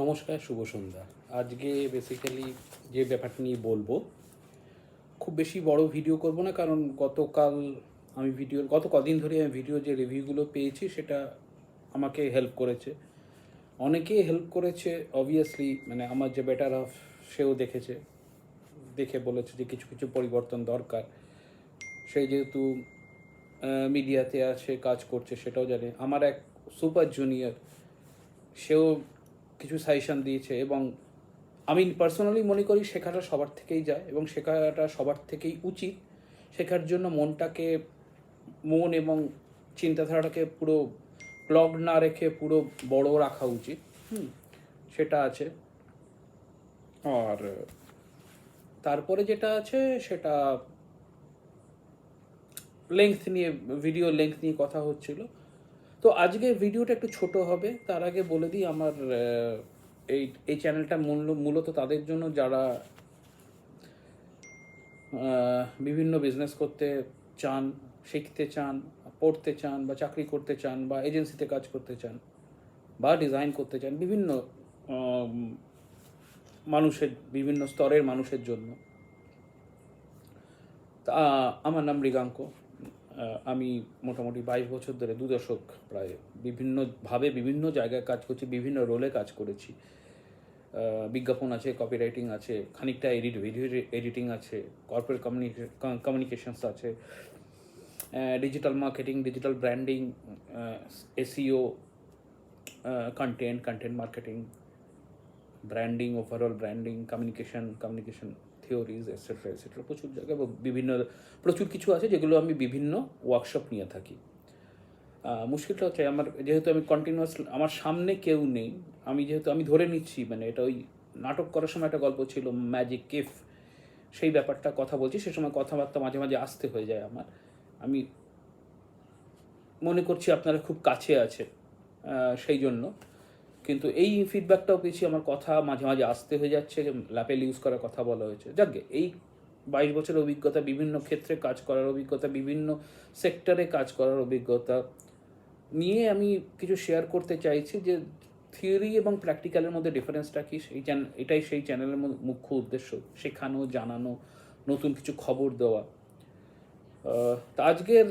নমস্কার, শুভ সন্ধ্যা। আজকে বেসিক্যালি যে ব্যাপারটা নিয়ে বলব, খুব বেশি বড় ভিডিও করব না, কারণ গতকাল আমি ভিডিও গত কদিন ধরে আমি ভিডিও যে রিভিউগুলো পেয়েছি, সেটা আমাকে হেল্প করেছে। অনেকেই হেল্প করেছে অবভিয়াসলি মানে আমার যে বেটার হাফ সেও দেখেছে, দেখে বলেছে যে কিছু কিছু পরিবর্তন দরকার। সেই যেহেতু মিডিয়াতে আছে, কাজ করছে, সেটাও জানে। আমার এক সুপার জুনিয়র সেও কিছু সাজেশন দিয়েছে এবং আমি পার্সোনালি মনে করি শেখাটা সবার থেকেই যায় এবং শেখাটা সবার থেকেই উচিত। শেখার জন্য মনটাকে, মন এবং চিন্তাধারাটাকে পুরো ব্লগ না রেখে পুরো বড় রাখা উচিত। হুম, সেটা আছে। আর তারপরে যেটা আছে সেটা লেংথ নিয়ে ভিডিও লেংথ নিয়ে কথা হচ্ছিল। তো আজকে ভিডিওটা একটু ছোট হবে। তার আগে বলে দিই, আমার এই এই চ্যানেলটা মূল, মূলত তাদের জন্য যারা বিভিন্ন বিজনেস করতে চান, শিখতে চান, পড়তে চান, বা চাকরি করতে চান, বা এজেন্সিতে কাজ করতে চান, বা ডিজাইন করতে চান, বিভিন্ন মানুষের, বিভিন্ন স্তরের মানুষের জন্য। তা, আমার নাম মৃগাঙ্ক। আমি মোটামুটি বাইশ বছর ধরে দু দশক প্রায় বিভিন্নভাবে বিভিন্ন জায়গায় কাজ করছি, বিভিন্ন রোলে কাজ করেছি। বিজ্ঞাপন আছে কপিরাইটিং আছে, খানিকটা এডিট ভিডিও এডিটিং আছে কর্পোরেট কমিউনিকে কমিউনিকেশনস আছে digital marketing digital branding SEO content content marketing branding overall branding communication communication theories etcetera etcetera প্রচুর জায়গায় বা বিভিন্ন, প্রচুর কিছু আছে যেগুলো আমি বিভিন্ন ওয়ার্কশপ নিয়ে থাকি। মুশকিলটা হচ্ছে আমার, যেহেতু আমি কন্টিনিউয়াস আমার সামনে কেউ নেই, আমি যেহেতু, আমি ধরে নিচ্ছি মানে এটা ওই নাটক করার সময় একটা গল্প ছিল ম্যাজিক কেফ সেই ব্যাপারটা কথা বলছি, সে সময় কথাবার্তা মাঝে মাঝে আসতে হয়ে যায় আমার। আমি মনে করছি আপনারা খুব কাছে আছে সেই জন্য। কিন্তু এই ফিডব্যাকটাও পেয়েছি, আমার কথা মাঝে মাঝে আসতে হয়ে যাচ্ছে, যে ল্যাপেল ইউজ করার কথা বলা হয়েছে। যাকে এই বাইশ বছরের অভিজ্ঞতা, বিভিন্ন ক্ষেত্রে কাজ করার অভিজ্ঞতা, বিভিন্ন সেক্টরে কাজ করার অভিজ্ঞতা নিয়ে আমি কিছু শেয়ার করতে চাইছি যে থিওরি এবং প্র্যাকটিক্যালের মধ্যে ডিফারেন্সটা কি? সেই চ্যানেল এটাই সেই চ্যানেলের মুখ্য উদ্দেশ্য, শেখানো, জানানো, নতুন কিছু খবর দেওয়া। তা আজকের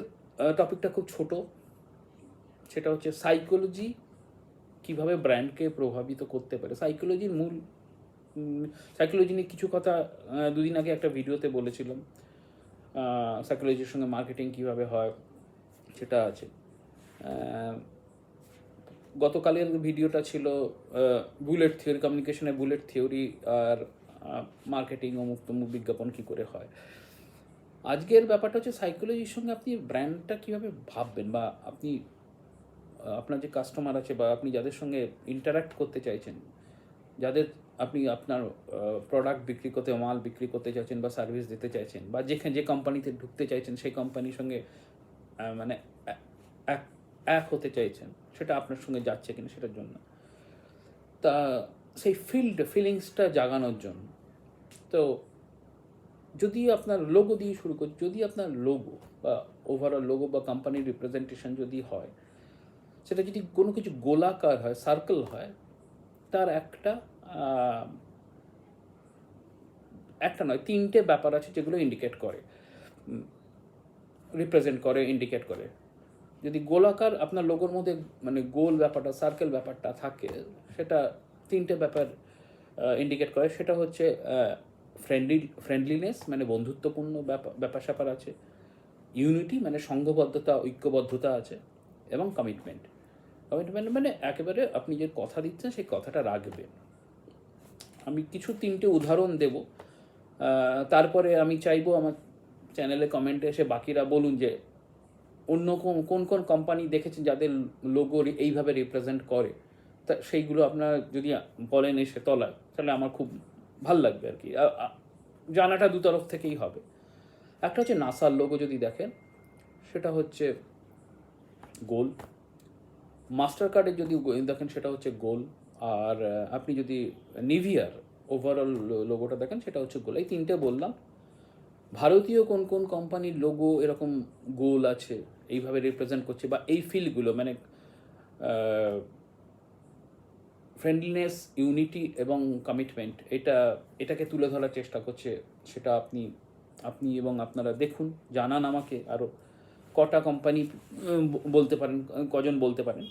টপিকটা খুব ছোট। সেটা হচ্ছে সাইকোলজি কীভাবে ব্র্যান্ডকে প্রভাবিত করতে পারে? সাইকোলজির মূল সাইকোলজি নিয়ে কিছু কথা দুদিন আগে একটা ভিডিওতে বলেছিলাম। সাইকোলজির সঙ্গে মার্কেটিং কীভাবে হয়, সেটা আছে। গতকালের ভিডিওটা ছিল বুলেট থিওরি কমিউনিকেশনে বুলেট থিওরি আর মার্কেটিং অমুক তমুক বিজ্ঞাপন কী করে হয়। আজকের ব্যাপারটা হচ্ছে সাইকোলজির সঙ্গে আপনি ব্র্যান্ডটা কীভাবে ভাববেন বা আপনি আপনার যে কাস্টমার আছে বা আপনি যাদের সঙ্গে ইন্টারাক্ট করতে চাইছেন, যাদের আপনি আপনার প্রোডাক্ট বিক্রি করতে, মাল বিক্রি করতে চাইছেন বা সার্ভিস দিতে চাইছেন বা যেখানে, যে কোম্পানিতে ঢুকতে চাইছেন, সেই কোম্পানির সঙ্গে মানে এক হতে চাইছেন, সেটা আপনার সঙ্গে যাচ্ছে কিনা সেটার জন্য। তা সেই ফিল্ড ফিলিংসটা জাগানোর জন্য। তো যদি আপনার লোগো দিয়ে শুরু করি, যদি আপনার লোগো বা ওভারঅল লোগো বা কোম্পানির রিপ্রেজেন্টেশন যদি হয় সেটা যদি কোনো কিছু গোলাকার হয় সার্কেল হয়, তার একটা একটা নয়, তিনটে ব্যাপার আছে যেগুলো ইন্ডিকেট করে রিপ্রেজেন্ট করে ইন্ডিকেট করে। যদি গোলাকার আপনার লোগোর মধ্যে মানে গোল ব্যাপারটা সার্কেল ব্যাপারটা থাকে, সেটা তিনটে ব্যাপার ইন্ডিকেট করে। সেটা হচ্ছে ফ্রেন্ডলি ফ্রেন্ডলিনেস মানে বন্ধুত্বপূর্ণ ব্যাপার ব্যাপার স্যাপার আছে। ইউনিটি মানে সংঘবদ্ধতা ঐক্যবদ্ধতা আছে এবং কমিটমেন্ট কমিটমেন্ট মানে একেবারে আপনি যে কথা দিচ্ছেন, সেই কথাটা রাখবেন। আমি কিছু তিনটে উদাহরণ দেব। তারপরে আমি চাইব আমার চ্যানেলে কমেন্টে এসে বাকিরা বলুন যে, অন্য কোন কোন কোম্পানি দেখেছেন যাদের লোগো এইভাবে রিপ্রেজেন্ট করে? তা সেইগুলো আপনারা যদি বলেন এসে তলায়, তাহলে আমার খুব ভালো লাগবে আর কি। জানাটা দু তরফ থেকেই হবে। একটা হচ্ছে নাসার লোগো যদি দেখেন, সেটা হচ্ছে গোল মাস্টার কার্ডের যদি দেখেন সেটা হচ্ছে গোল, আর আপনি যদি নিভিয়ার ওভারঅল লোগোটা দেখেন সেটা হচ্ছে গোল। এই তিনটে বললাম। ভারতীয় কোন কোন কোম্পানির লোগো এরকম গোল আছে, এইভাবে রিপ্রেজেন্ট করছে, বা এই ফিল্ডগুলো মানে ফ্রেন্ডলিনেস ইউনিটি এবং কমিটমেন্ট এটা, এটাকে তুলে ধরার চেষ্টা করছে, সেটা আপনি আপনি এবং আপনারা দেখুন, জানান আমাকে আরও কটা কোম্পানি বলতে পারেন, কজন বলতে পারেন।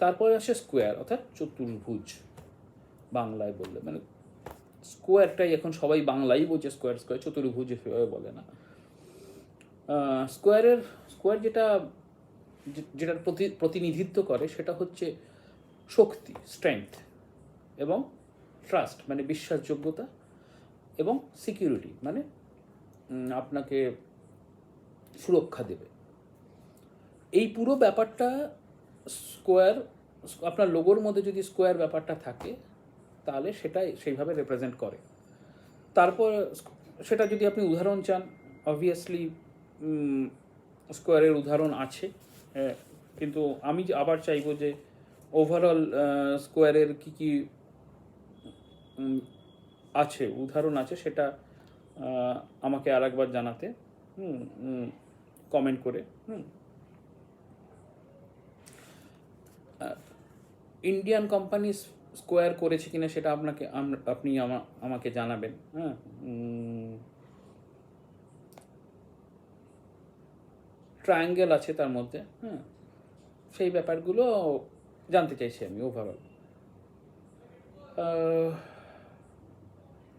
তারপরে আসে স্কোয়ার অর্থাৎ চতুর্ভুজ, বাংলায় বললে। মানে স্কোয়ারটাই এখন সবাই বাংলাই বলছে স্কোয়ার স্কোয়ার চতুর্ভুজ সেভাবে বলে না। স্কোয়ারের স্কোয়ার যেটা যেটার প্রতি, প্রতিনিধিত্ব করে, সেটা হচ্ছে শক্তি স্ট্রেংথ এবং ট্রাস্ট মানে বিশ্বাসযোগ্যতা এবং সিকিউরিটি মানে আপনাকে সুরক্ষা দেবে। এই পুরো ব্যাপারটা স্কোয়ার, আপনার লোগোর মধ্যে যদি স্কোয়ার ব্যাপারটা থাকে, তাহলে সেটা সেইভাবে রিপ্রেজেন্ট করে। তারপর সেটা যদি আপনি উদাহরণ চান অবভিয়াসলি স্কোয়ারের উদাহরণ আছে কিন্তু আমি আবার চাইব যে ওভারঅল স্কোয়ারের কি কি আছে, উদাহরণ আছে সেটা আমাকে আর একবার জানাতে। হুম কমেন্ট করে। হুম। ইন্ডিয়ান কোম্পানি স্কোয়ার করেছে কিনা সেটা আপনাকে আপনি আমা- আমাকে জানাবেন। হ্যাঁ? ট্রায়াঙ্গেল আছে তার মধ্যে হ্যাঁ? সেই ব্যাপারগুলো জানতে চাইছি আমি ওভারঅল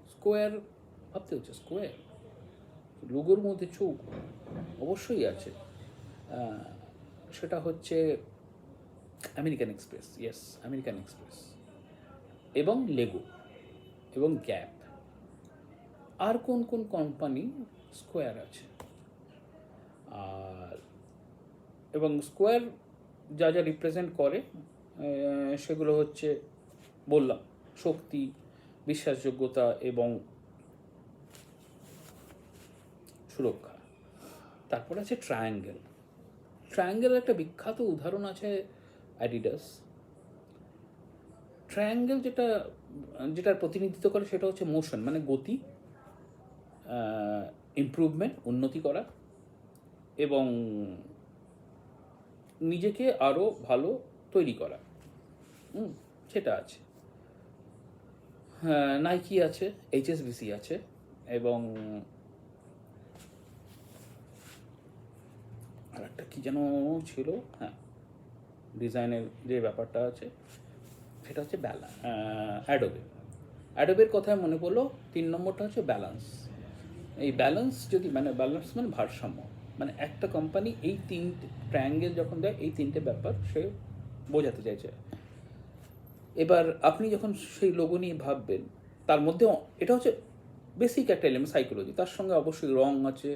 স্কোয়ার ভাবতে হচ্ছে স্কোয়ার লোগোর মধ্যে চোখ অবশ্যই আছে। সেটা হচ্ছে American Express yes American Express. এবং লেগো, এবং গ্যাপ। আর কোন কোন কোম্পানি? স্কোয়ার আছে। আর এবং স্কোয়ার যা যা রিপ্রেজেন্ট করে সেগুলো হচ্ছে বললাম, শক্তি, বিশ্বাসযোগ্যতা এবং সুরক্ষা। তারপর আছে ট্রায়াঙ্গেল। ট্রায়াঙ্গেলের একটা বিখ্যাত উদাহরণ আছে অ্যাডিডাস ট্রায়াঙ্গেল যেটা, যেটার প্রতিনিধিত্ব করে সেটা হচ্ছে মোশন মানে গতি ইমপ্রুভমেন্ট উন্নতি করা এবং নিজেকে আরও ভালো তৈরি করা। সেটা আছে। হ্যাঁ নাইকি আছে এইচএসবিসি আছে এবং আর একটা কী যেন ছিল? হ্যাঁ। ডিজাইনের যে ব্যাপারটা আছে, সেটা হচ্ছে ব্যালা অ্যাডোবে অ্যাডোবের কথায় মনে পড়ল, তিন নম্বরটা হচ্ছে ব্যালেন্স এই ব্যালেন্স যদি মানে ব্যালেন্স মানে ভারসাম্য। মানে একটা কোম্পানি এই তিনটে ট্রায়াঙ্গেল যখন দেয়, এই তিনটে ব্যাপার সে বোঝাতে চাইছে। এবার আপনি যখন সেই লোগো নিয়ে ভাববেন, তার মধ্যে এটা হচ্ছে বেসিক একটা এলিমেন্ট সাইকোলজি তার সঙ্গে অবশ্যই রং আছে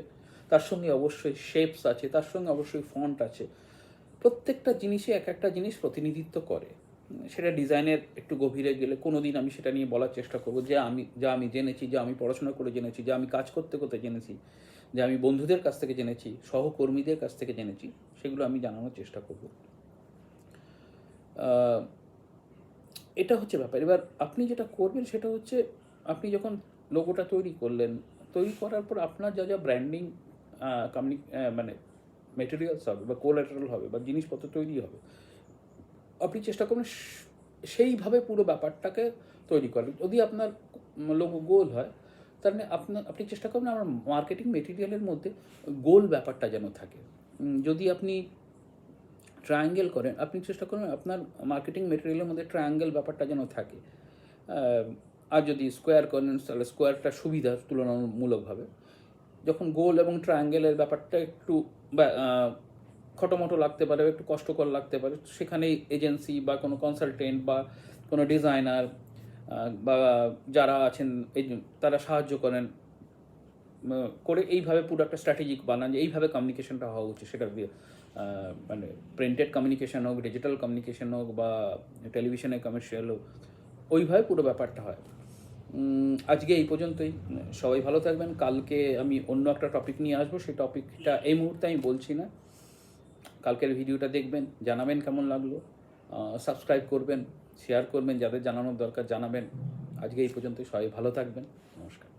তার সঙ্গে অবশ্যই শেপস আছে, তার সঙ্গে অবশ্যই ফন্ট আছে। প্রত্যেকটা জিনিসে এক একটা জিনিস প্রতিনিধিত্ব করে। সেটা ডিজাইনের একটু গভীরে গেলে কোনো দিন আমি সেটা নিয়ে বলার চেষ্টা করব যে আমি, যা আমি জেনেছি, যা আমি পড়াশোনা করে জেনেছি, যা আমি কাজ করতে করতে জেনেছি, যে আমি বন্ধুদের কাছ থেকে জেনেছি, সহকর্মীদের কাছ থেকে জেনেছি, সেগুলো আমি জানানোর চেষ্টা করব। এটা হচ্ছে ব্যাপার। এবার আপনি যেটা করবেন সেটা হচ্ছে, আপনি যখন লোগোটা তৈরি করলেন, তৈরি করার পর আপনার যা যা ব্র্যান্ডিং কমিউনি মানে মেটেরিয়ালস হবে বা কোলাটারাল হবে বা জিনিসপত্র তৈরি হবে, আপনি চেষ্টা করুন সেইভাবে পুরো ব্যাপারটাকে তৈরি করেন যদি আপনার লোগো গোল হয়, তাহলে আপনার আপনি চেষ্টা করবেন আমার মার্কেটিং মেটেরিয়ালের মধ্যে গোল ব্যাপারটা যেন থাকে। যদি আপনি ট্রায়াঙ্গেল করেন, আপনি চেষ্টা করবেন আপনার মার্কেটিং মেটেরিয়ালের মধ্যে ট্রায়াঙ্গেল ব্যাপারটা যেন থাকে। আর যদি স্কোয়ার করেন, তাহলে স্কোয়ারটা সুবিধা তুলনামূলকভাবে। যখন গোল এবং ট্রায়াঙ্গেলের ব্যাপারটা একটু খটোমটো লাগতে পারে, একটু কষ্টকর লাগতে পারে সেখানে এজেন্সি বা কোনো কনসালটেন্ট বা কোনো ডিজাইনার বা যারা আছেন তারা সাহায্য করেন করে এইভাবে পুরো একটা স্ট্র্যাটেজিক বানান যে এইভাবে কমিউনিকেশনটা হওয়া উচিত। সেটা মানে প্রিন্টেড কমিউনিকেশন হোক ডিজিটাল কমিউনিকেশন হোক বা টেলিভিশনে কমার্শিয়াল হোক, ওইভাবে পুরো ব্যাপারটা হয়। আজকে এই পর্যন্তই। সবাই ভালো থাকবেন। কালকে আমি অন্য একটা টপিক নিয়ে আসব। সেই টপিকটা এই মুহূর্তে আমি বলছি না। কালকের ভিডিওটা দেখবেন, জানাবেন কেমন লাগল। সাবস্ক্রাইব করবেন শেয়ার করবেন। যাদের জানানোর দরকার, জানাবেন। আজকে এই পর্যন্তই। সবাই ভালো থাকবেন। নমস্কার।